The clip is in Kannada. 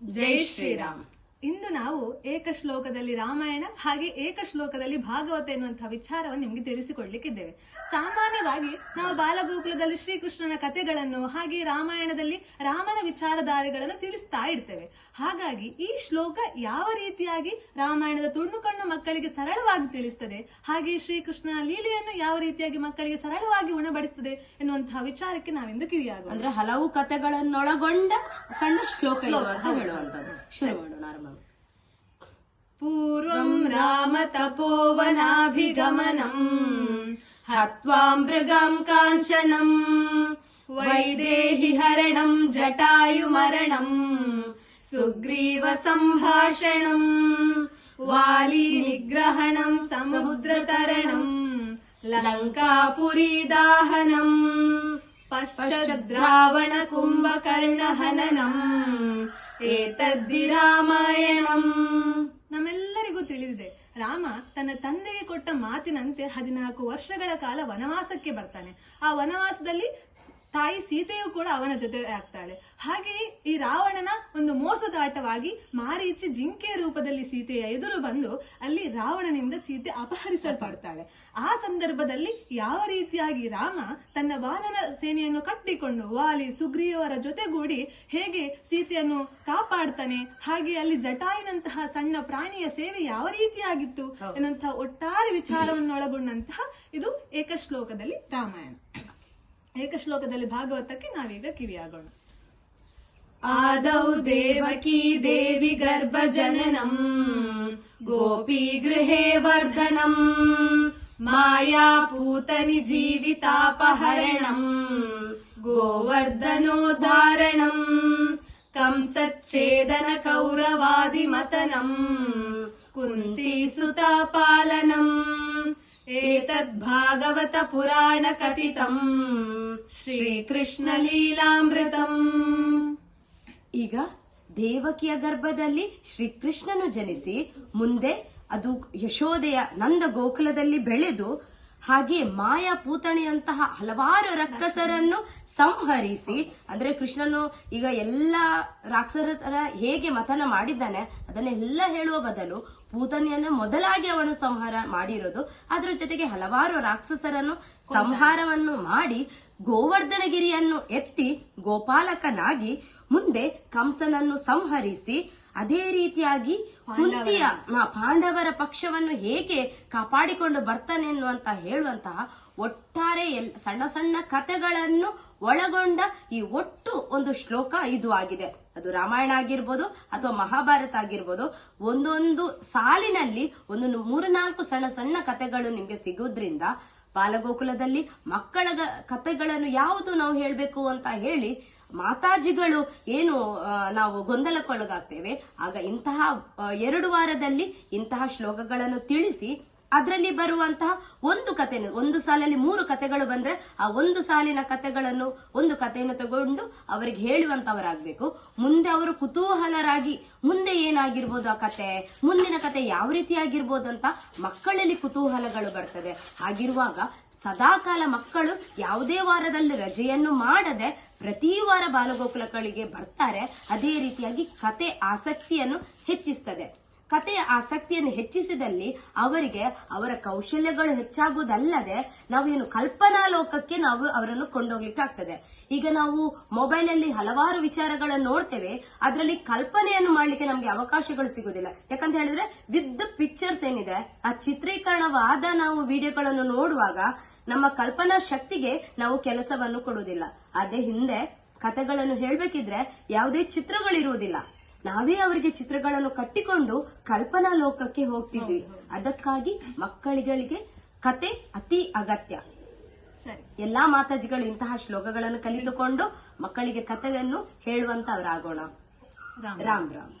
जय श्री राम ಇಂದು ನಾವು ಏಕಶ್ಲೋಕದಲ್ಲಿ ರಾಮಾಯಣ ಹಾಗೆ ಏಕಶ್ಲೋಕದಲ್ಲಿ ಭಾಗವತ ಎನ್ನುವಂತಹ ವಿಚಾರವನ್ನು ನಿಮಗೆ ತಿಳಿಸಿಕೊಡ್ಲಿಕ್ಕಿದ್ದೇವೆ. ಸಾಮಾನ್ಯವಾಗಿ ನಾವು ಬಾಲಗೋಕುಲದಲ್ಲಿ ಶ್ರೀಕೃಷ್ಣನ ಕಥೆಗಳನ್ನು ಹಾಗೆ ರಾಮಾಯಣದಲ್ಲಿ ರಾಮನ ವಿಚಾರಧಾರೆಗಳನ್ನು ತಿಳಿಸ್ತಾ ಇರ್ತೇವೆ. ಹಾಗಾಗಿ ಈ ಶ್ಲೋಕ ಯಾವ ರೀತಿಯಾಗಿ ರಾಮಾಯಣದ ತುಣ್ಣು ಕಣ್ಣು ಮಕ್ಕಳಿಗೆ ಸರಳವಾಗಿ ತಿಳಿಸ್ತದೆ ಹಾಗೆ ಶ್ರೀಕೃಷ್ಣನ ಲೀಲೆಯನ್ನು ಯಾವ ರೀತಿಯಾಗಿ ಮಕ್ಕಳಿಗೆ ಸರಳವಾಗಿ ಉಣಬಡಿಸ್ತದೆ ಎನ್ನುವಂತಹ ವಿಚಾರಕ್ಕೆ ನಾವಿಂದು ಕಿವಿಯಾಗ ಅಂದ್ರೆ ಹಲವು ಕಥೆಗಳನ್ನೊಳಗೊಂಡ ಸಣ್ಣ ಶ್ಲೋಕ ಶುರು ಮಾಡೋಣ. राम तपोवनाभिगमनम् हत्वा मृगम् काञ्चनम् वैदेहि हरणम् जटायुमरणम् सुग्रीवसम्भाषणम् वालीनिग्रहणम् समुद्रतरणम् लङ्कापुरीदाहनम् पश्चद्रावणकुम्भकर्णहननम् एतद्विरामायणम् ನಮ್ಮೆಲ್ಲರಿಗೂ ತಿಳಿದಿದೆ. ರಾಮ ತನ್ನ ತಂದೆಗೆ ಕೊಟ್ಟ ಮಾತಿನಂತೆ ಹದಿನಾಲ್ಕು ವರ್ಷಗಳ ಕಾಲ ವನವಾಸಕ್ಕೆ ಬರ್ತಾನೆ. ಆ ವನವಾಸದಲ್ಲಿ ತಾಯಿ ಸೀತೆಯು ಕೂಡ ಅವನ ಜೊತೆ ಆಗ್ತಾಳೆ. ಹಾಗೆಯೇ ಈ ರಾವಣನ ಒಂದು ಮೋಸದಾಟವಾಗಿ ಮಾರೀಚಿ ಜಿಂಕೆಯ ರೂಪದಲ್ಲಿ ಸೀತೆಯ ಎದುರು ಬಂದು ಅಲ್ಲಿ ರಾವಣನಿಂದ ಸೀತೆ ಅಪಹರಿಸಲ್ಪಡ್ತಾಳೆ. ಆ ಸಂದರ್ಭದಲ್ಲಿ ಯಾವ ರೀತಿಯಾಗಿ ರಾಮ ತನ್ನ ವಾನರ ಸೇನೆಯನ್ನು ಕಟ್ಟಿಕೊಂಡು ವಾಲಿ ಸುಗ್ರೀವರ ಜೊತೆಗೂಡಿ ಹೇಗೆ ಸೀತೆಯನ್ನು ಕಾಪಾಡ್ತಾನೆ ಹಾಗೆ ಅಲ್ಲಿ ಜಟಾಯಿನಂತಹ ಸಣ್ಣ ಪ್ರಾಣಿಯ ಸೇವೆ ಯಾವ ರೀತಿಯಾಗಿತ್ತು ಎನ್ನುವಂತಹ ಒಟ್ಟಾರೆ ವಿಚಾರವನ್ನು ಒಳಗೊಂಡಂತಹ ಇದು ಏಕಶ್ಲೋಕದಲ್ಲಿ ರಾಮಾಯಣ. ಏಕಶ್ಲೋಕದಲ್ಲಿ ಭಾಗವತಕ್ಕೆ ನಾವೀಗ ಕಿವಿಯಾಗೋಣ ಆದೌ ದೇವಕೀ ದೇವಿ ಗರ್ಭಜನನಂ ಗೋಪಿ ಗೃಹೇ ವರ್ಧನಂ ಮಾಯಾಪೂತನಿ ಜೀವಿತಾಪಹರಣಂ ಗೋವರ್ಧನೋದ್ಧಾರಣಂ ಕಂಸಚ್ಛೇದನ ಕೌರವಾದಿಮತನಂ ಏತದ್ಭಾಗವತ ಪುರಾಣ ಕಥಿತಂ ಶ್ರೀಕೃಷ್ಣ ಲೀಲಾಮೃತಂ ಈಗ ದೇವಕಿಯ ಗರ್ಭದಲ್ಲಿ ಶ್ರೀಕೃಷ್ಣನು ಜನಿಸಿ ಮುಂದೆ ಅದು ಯಶೋದೆಯ ನಂದ ಗೋಕುಲದಲ್ಲಿ ಬೆಳೆದು ಹಾಗೆ ಮಾಯಾ ಪೂತಣಿಯಂತಹ ಹಲವಾರು ರಕ್ಕಸರನ್ನು ಸಂಹರಿಸಿ, ಅಂದ್ರೆ ಕೃಷ್ಣನು ಈಗ ಎಲ್ಲ ರಾಕ್ಷಸರ ಹೇಗೆ ಮತನ ಮಾಡಿದ್ದಾನೆ, ಅದನ್ನೆಲ್ಲ ಹೇಳುವ ಬದಲು ಪೂತನಿಯನ್ನ ಮೊದಲಾಗಿ ಅವನು ಸಂಹಾರ ಮಾಡಿರೋದು. ಅದರ ಜೊತೆಗೆ ಹಲವಾರು ರಾಕ್ಷಸರನ್ನು ಸಂಹಾರವನ್ನು ಮಾಡಿ ಗೋವರ್ಧನಗಿರಿಯನ್ನು ಎತ್ತಿ ಗೋಪಾಲಕನಾಗಿ ಮುಂದೆ ಕಂಸನನ್ನು ಸಂಹರಿಸಿ ಅದೇ ರೀತಿಯಾಗಿ ಕುಂತಿಯ ಪಾಂಡವರ ಪಕ್ಷವನ್ನು ಹೇಗೆ ಕಾಪಾಡಿಕೊಂಡು ಬರ್ತಾನೆ ಎನ್ನುವಂತ ಹೇಳುವಂತಹ ಒಟ್ಟಾರೆ ಎಲ್- ಸಣ್ಣ ಸಣ್ಣ ಕಥೆಗಳನ್ನು ಒಳಗೊಂಡ ಈ ಒಟ್ಟು ಒಂದು ಶ್ಲೋಕ ಇದು ಆಗಿದೆ. ಅದು ರಾಮಾಯಣ ಆಗಿರ್ಬೋದು ಅಥವಾ ಮಹಾಭಾರತ ಆಗಿರ್ಬೋದು. ಒಂದೊಂದು ಸಾಲಿನಲ್ಲಿ ಒಂದು ಮೂರು ನಾಲ್ಕು ಸಣ್ಣ ಸಣ್ಣ ಕಥೆಗಳು ನಿಮ್ಗೆ ಸಿಗೋದ್ರಿಂದ ಬಾಲಗೋಕುಲದಲ್ಲಿ ಮಕ್ಕಳ ಕಥೆಗಳನ್ನು ಯಾವುದು ನಾವು ಹೇಳಬೇಕು ಅಂತ ಹೇಳಿ ಮಾತಾಜಿಗಳು ಏನು ನಾವು ಗೊಂದಲಕ್ಕೊಳಗಾಗ್ತೇವೆ. ಆಗ ಇಂತಹ ಎರಡು ವಾರದಲ್ಲಿ ಇಂತಹ ಶ್ಲೋಕಗಳನ್ನು ತಿಳಿಸಿ, ಅದರಲ್ಲಿ ಬರುವಂತಹ ಒಂದು ಕಥೆ ಒಂದು ಸಾಲಲ್ಲಿ ಮೂರು ಕಥೆಗಳು ಬಂದ್ರೆ ಆ ಒಂದು ಸಾಲಿನ ಕಥೆಗಳನ್ನು ಒಂದು ಕಥೆಯನ್ನು ತಗೊಂಡು ಅವರಿಗೆ ಹೇಳುವಂತವರಾಗಬೇಕು. ಮುಂದೆ ಅವರು ಕುತೂಹಲರಾಗಿ ಮುಂದೆ ಏನಾಗಿರ್ಬೋದು ಆ ಕತೆ, ಮುಂದಿನ ಕತೆ ಯಾವ ರೀತಿಯಾಗಿರ್ಬೋದು ಅಂತ ಮಕ್ಕಳಲ್ಲಿ ಕುತೂಹಲಗಳು ಬರ್ತದೆ. ಹಾಗಿರುವಾಗ ಸದಾಕಾಲ ಮಕ್ಕಳು ಯಾವುದೇ ವಾರದಲ್ಲಿ ರಜೆಯನ್ನು ಮಾಡದೆ ಪ್ರತಿ ವಾರ ಬಾಲಗೋಕುಲಗಳಿಗೆ ಬರ್ತಾರೆ. ಅದೇ ರೀತಿಯಾಗಿ ಕತೆ ಆಸಕ್ತಿಯನ್ನು ಹೆಚ್ಚಿಸ್ತದೆ. ಕತೆಯ ಆಸಕ್ತಿಯನ್ನು ಹೆಚ್ಚಿಸಿದಲ್ಲಿ ಅವರಿಗೆ ಅವರ ಕೌಶಲ್ಯಗಳು ಹೆಚ್ಚಾಗುವುದಲ್ಲದೆ ನಾವೇನು ಕಲ್ಪನಾ ಲೋಕಕ್ಕೆ ನಾವು ಅವರನ್ನು ಕೊಂಡೋಗ್ಲಿಕ್ಕೆ ಆಗ್ತದೆ. ಈಗ ನಾವು ಮೊಬೈಲ್ ಅಲ್ಲಿ ಹಲವಾರು ವಿಚಾರಗಳನ್ನು ನೋಡ್ತೇವೆ. ಅದರಲ್ಲಿ ಕಲ್ಪನೆಯನ್ನು ಮಾಡಲಿಕ್ಕೆ ನಮಗೆ ಅವಕಾಶಗಳು ಸಿಗುವುದಿಲ್ಲ. ಯಾಕಂತ ಹೇಳಿದ್ರೆ ವಿತ್ ಪಿಕ್ಚರ್ಸ್ ಏನಿದೆ, ಆ ಚಿತ್ರೀಕರಣವಾದ ನಾವು ವಿಡಿಯೋಗಳನ್ನು ನೋಡುವಾಗ ನಮ್ಮ ಕಲ್ಪನಾ ಶಕ್ತಿಗೆ ನಾವು ಕೆಲಸವನ್ನು ಕೊಡುವುದಿಲ್ಲ. ಅದೇ ಹಿಂದೆ ಕಥೆಗಳನ್ನು ಹೇಳ್ಬೇಕಿದ್ರೆ ಯಾವುದೇ ಚಿತ್ರಗಳಿರುವುದಿಲ್ಲ. ನಾವೇ ಅವರಿಗೆ ಚಿತ್ರಗಳನ್ನು ಕಟ್ಟಿಕೊಂಡು ಕಲ್ಪನಾ ಲೋಕಕ್ಕೆ ಹೋಗ್ತಿದ್ವಿ. ಅದಕ್ಕಾಗಿ ಮಕ್ಕಳಿಗಳಿಗೆ ಕತೆ ಅತಿ ಅಗತ್ಯ. ಎಲ್ಲಾ ಮಾತಾಜಿಗಳು ಇಂತಹ ಶ್ಲೋಕಗಳನ್ನು ಕಲಿತುಕೊಂಡು ಮಕ್ಕಳಿಗೆ ಕಥೆಯನ್ನು ಹೇಳುವಂತವರಾಗೋಣ. ರಾಮ. ರಾಮ್ ರಾಮ್.